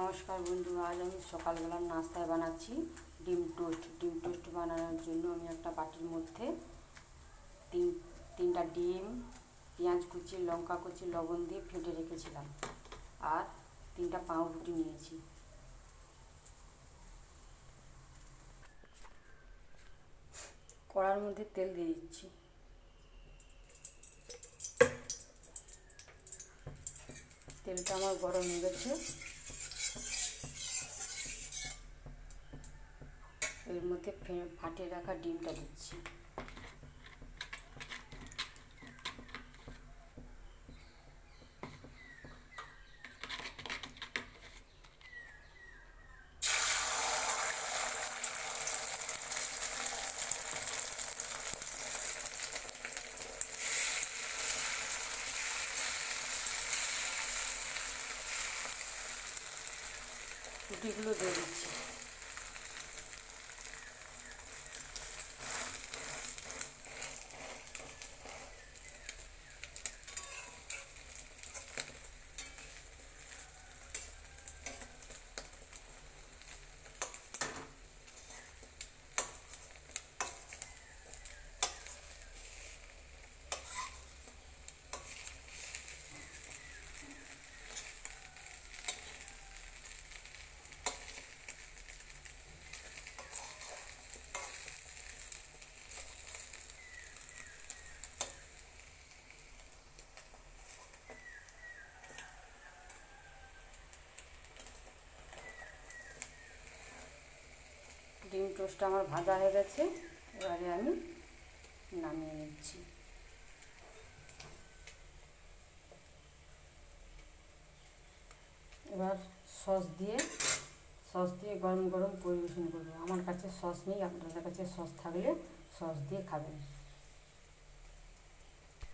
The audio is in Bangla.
নমস্কার বন্ধু আজ আমি সকালবেলার নাস্তায় বানাচ্ছি ডিম টোস্ট। ডিম টোস্ট বানানোর জন্য আমি একটা বাটির মধ্যে তিন, তিনটা ডিম, পেঁয়াজ কুচি, লঙ্কা কুচি, লবণ দিয়ে ফেটে রেখেছিলাম আর তিনটা পাউরুটি নিয়েছি। কড়ার মধ্যে তেল দিয়ে দিচ্ছি। তেলটা আমার গরম হয়ে গেছে। এর মধ্যে ফে- ফাটিয়ে রাখা ডিমটা দিচ্ছি। রুটিগুলো দিয়ে দিচ্ছি। ডিম টোস্ট আমার ভাজা হয়ে গেছে, এবারে আমি নামিয়ে নিচ্ছি। এবার সস দিয়ে সস দিয়ে গরম গরম পরিবেশন করবে। আমার কাছে সস নেই, আপনাদের কাছে সস থাকলে সস দিয়ে খাবেন।